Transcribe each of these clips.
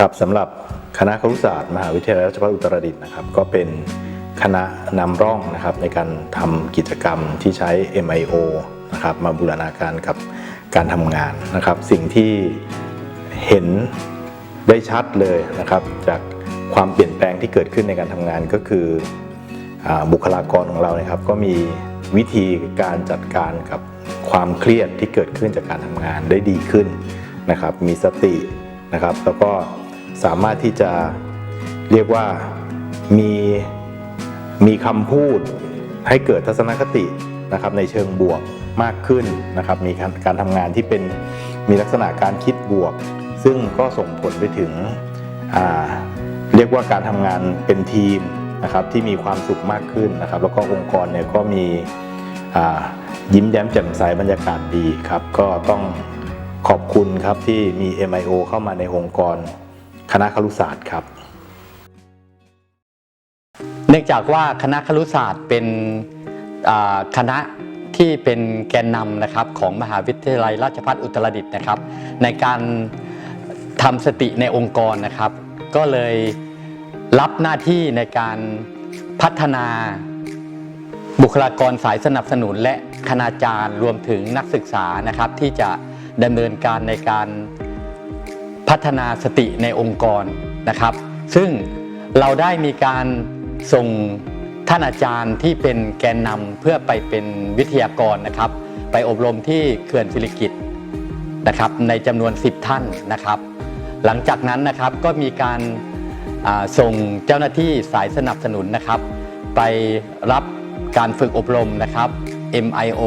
ครับสำหรับคณะครุศาสตร์มหาวิทยาลัยราชภัฏอุตรดิตถ์นะครับก็เป็นคณะนำร่องนะครับในการทำกิจกรรมที่ใช้ MIO นะครับมาบูรณาการกับการทำงานนะครับ สิ่งที่เห็นได้ชัดเลยนะครับ จากความเปลี่ยนแปลงที่เกิดขึ้นในการทำงานก็คืออบุคลากรของเรานะครับ ก็มีวิธีการจัดการกับความเครียดที่เกิดขึ้นจากการทำงานได้ดีขึ้นนะครับ มีสตินะครับ แล้วก็ สามารถที่จะเรียกว่ามีมีคำพูดให้เกิดทัศนคตินะครับในเชิงบวกมากขึ้นนะครับ มีการการทำงานที่เป็นมีลักษณะการคิดบวก ซึ่งก็ส่งผลไปถึงเรียกว่าการทำงานเป็นทีมนะครับที่มีความสุขมากขึ้นนะครับ แล้วก็องค์กรเนี่ยก็มียิ้มแย้มแจ่มใสบรรยากาศดีครับ ก็ต้องขอบคุณครับที่มี MIO เข้ามาในองค์กร คณะครุศาสตร์ครับ เนื่องจากว่าคณะครุศาสตร์เป็นคณะที่เป็นแกนนำนะครับของมหาวิทยาลัยราชภัฏอุตรดิตถ์นะครับ ในการทำสติในองค์กรนะครับ ก็เลยรับหน้าที่ในการพัฒนาบุคลากรสายสนับสนุนและคณาจารย์รวมถึงนักศึกษานะครับ ที่จะดำเนินการในการ พัฒนาสติในองค์กรนะครับ ซึ่งเราได้มีการส่งท่านอาจารย์ที่เป็นแกนนำเพื่อไปเป็นวิทยากรนะครับ ไปอบรมที่เขื่อนศิริกิตนะครับในจำนวน 10 ท่านนะครับ หลังจากนั้นนะครับก็มีการาส่งเจ้าหน้าที่สายสนับสนุนนะครับ ไปรับการฝึกอบรมนะครับ MIO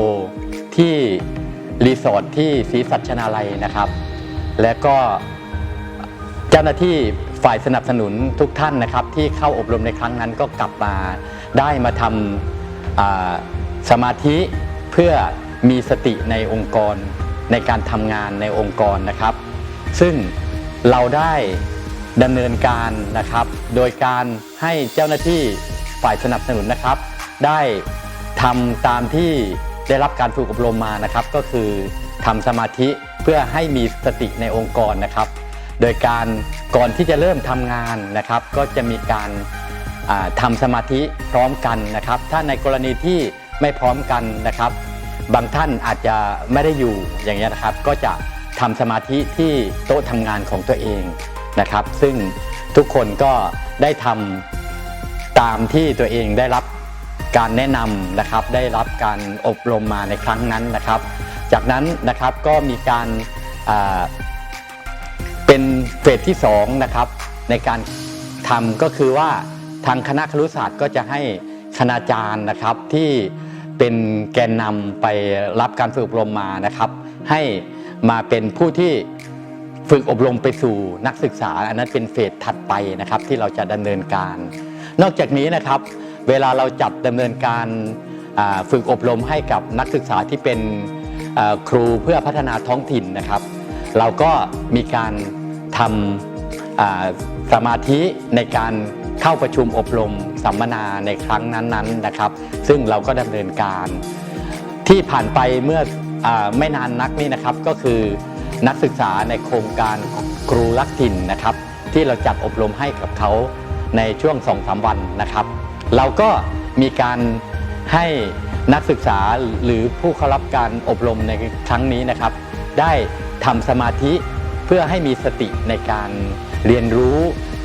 ที่รีสอร์ทที่ศรีสัชนาลัยนะครับ และก็ เจ้าหน้าที่ฝ่ายสนับสนุนทุกท่านนะครับ ที่เข้าอบรมในครั้งนั้นก็กลับมาได้มาทำสมาธิเพื่อมีสติในองค์กรในการทำงานในองค์กรนะครับ ซึ่งเราได้ดำเนินการนะครับ โดยการให้เจ้าหน้าที่ฝ่ายสนับสนุนนะครับ ได้ทำตามที่ได้รับการฝึกอบรมมานะครับ ก็คือทำสมาธิเพื่อให้มีสติในองค์กรนะครับ โดยการก่อนที่จะเริ่มทำงานนะครับ ก็จะมีการอ่าทำสมาธิพร้อมกันนะครับ ถ้าในกรณีที่ไม่พร้อมกันนะครับ บางท่านอาจจะไม่ได้อยู่อย่างนี้ยนะครับ ก็จะทำสมาธิที่โต๊ะทำงานของตัวเองนะครับ ซึ่งทุกคนก็ได้ทำตามที่ตัวเองได้รับการแนะนำนะครับ ได้รับการอบรมมาในครั้งนั้นนะครับ จากนั้นนะครับก็มีการา เป็นเฟสที่2นะครับในการทำก็คือว่าทางคณะครุศาสตร์ก็จะให้คณาจารย์นะครับที่เป็นแกนนำไปรับการฝึกอบรมมานะครับ ให้มาเป็นผู้ที่ฝึกอบรมไปสู่นักศึกษา อันนั้นเป็นเฟสถัดไปนะครับที่เราจะดำเนินการ นอกจากนี้นะครับ เวลาเราจัดดำเนินการฝึกอบรมให้กับนักศึกษาที่เป็นครูเพื่อพัฒนาท้องถิ่นนะครับ เราก็มีการทำสมาธิในการเข้าประชุมอบรมสัมมนาในครั้งนั้นๆนะครับ ซึ่งเราก็ดำเนินการที่ผ่านไปเมื่ออไม่นานนักนี่นะครับก็คือนักศึกษาในโครงการครูรักถิ่นนะครับ ที่เราจัดอบรมให้กับเขาในช่วง2องสาวันนะครับ เราก็มีการให้นักศึกษาหรือผู้เข้ารับการอบรมในครั้งนี้นะครับ ได้ ทำสมาธิเพื่อให้มีสติในการเรียนรู้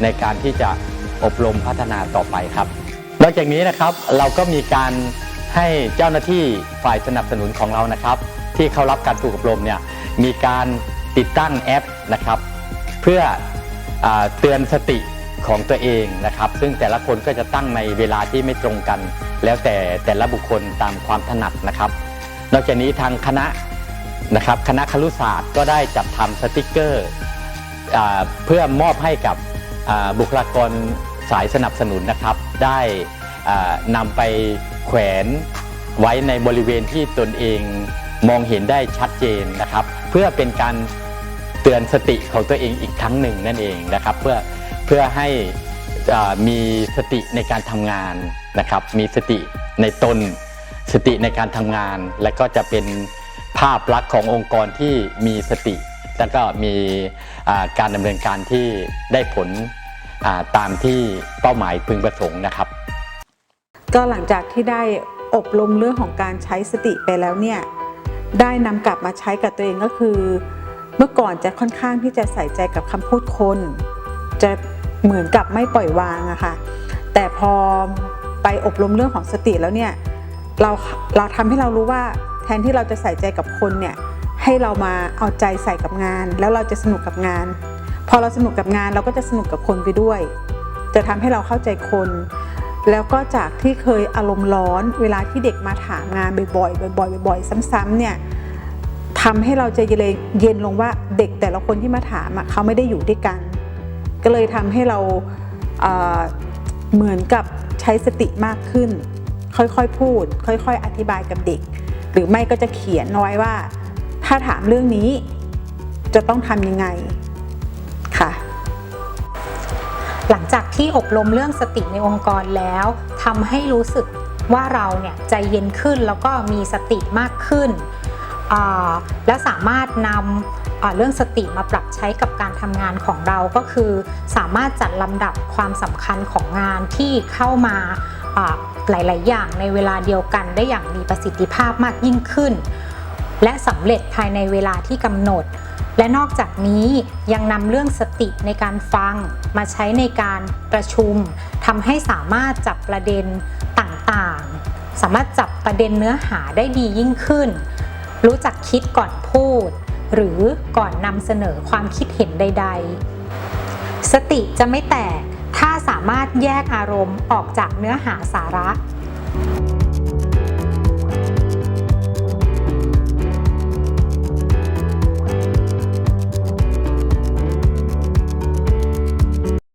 ในการที่จะอบรมพัฒนาต่อไปครับ นอกจากนี้นะครับเราก็มีการให้เจ้าหน้าที่ฝ่ายสนับสนุนของเรานะครับ ที่เข้ารับการฝึกอบรมเนี่ยมีการติดตั้งแอปนะครับ เพื่ออเตือนสติของตัวเองนะครับ ซึ่งแต่ละคนก็จะตั้งในเวลาที่ไม่ตรงกัน แล้วแต่แต่ละบุคคลตามความถนัดนะครับ นอกจากนี้ทางคณะ นะครับคณะครุศาสตร์ก็ได้จัดทำสติกเกอร์เพื่อมอบให้กับบุคลากรสายสนับสนุนนะครับ ได้อ่านำไปแขวนไว้ในบริเวณที่ตนเองมองเห็นได้ชัดเจนนะครับ เพื่อเป็นการเตือนสติของตัวเองอีกครั้งหนึ่งนั่นเองนะครับ เพื่อเพื่อให้มีสติในการทำงานนะครับ มีสติในตน สติในการทำงาน และก็จะเป็นาพลักษณ์ขององค์กรที่มีสติ แล้วก็มีการดำเนินการที่ได้ผลตามที่เป้าหมายพึงประสงค์นะครับ ก็หลังจากที่ได้อบรมเรื่องของการใช้สติไปแล้วเนี่ยได้นำกลับมาใช้กับตัวเองก็คือ เมื่อก่อนจะค่อนข้างที่จะใส่ใจกับคำพูดคน จะเหมือนกับไม่ปล่อยวางอะค่ะแต่พอไปอบรมเรื่องของสติแล้วเนี่ยเราเราทำให้เรารู้ว่า แทนที่เราจะใส่ใจกับคนเนี่ยให้เรามาเอาใจใส่กับงาน แล้วเราจะสนุกกับงาน พอเราสนุกกับงานเราก็จะสนุกกับคนไปด้วย จะทำให้เราเข้าใจคน แล้วก็จากที่เคยอารมณ์ร้อน เวลาที่เด็กมาถามงานบ่อยๆบ่อยๆบ่อยๆซ้ำๆเนี่ยทำให้เราใจเย็นลงว่าเด็กแต่ละคนที่มาถามเขาไม่ได้อยู่ด้วยกัน ก็เลยทำให้เราเหมือนกับใช้สติมากขึ้น ค่อยๆพูด ค่อยๆอธิบายกับเด็ก หรือไม่ก็จะเขียนเอาไว้ว่า ถ้าถามเรื่องนี้จะต้องทำยังไงค่ะหลังจากที่อบรมเรื่องสติในองค์กรแล้วทำให้รู้สึกว่าเราเนี่ยใจเย็นขึ้นแล้วก็มีสติมากขึ้น และสามารถนำเรื่องสติมาปรับใช้กับการทำงานของเราก็คือ สามารถจัดลำดับความสำคัญของงานที่เข้ามา หลาย ๆ อย่างในเวลาเดียวกันได้อย่างมีประสิทธิภาพมากยิ่งขึ้น และสำเร็จภายในเวลาที่กำหนด และนอกจากนี้ยังนำเรื่องสติในการฟังมาใช้ในการประชุมทำให้สามารถจับประเด็นต่างๆ สามารถจับประเด็นเนื้อหาได้ดียิ่งขึ้น รู้จักคิดก่อนพูด หรือก่อนนำเสนอความคิดเห็นใด ๆ สติจะไม่แตก สามารถแยกอารมณ์ออกจากเนื้อหาสาระ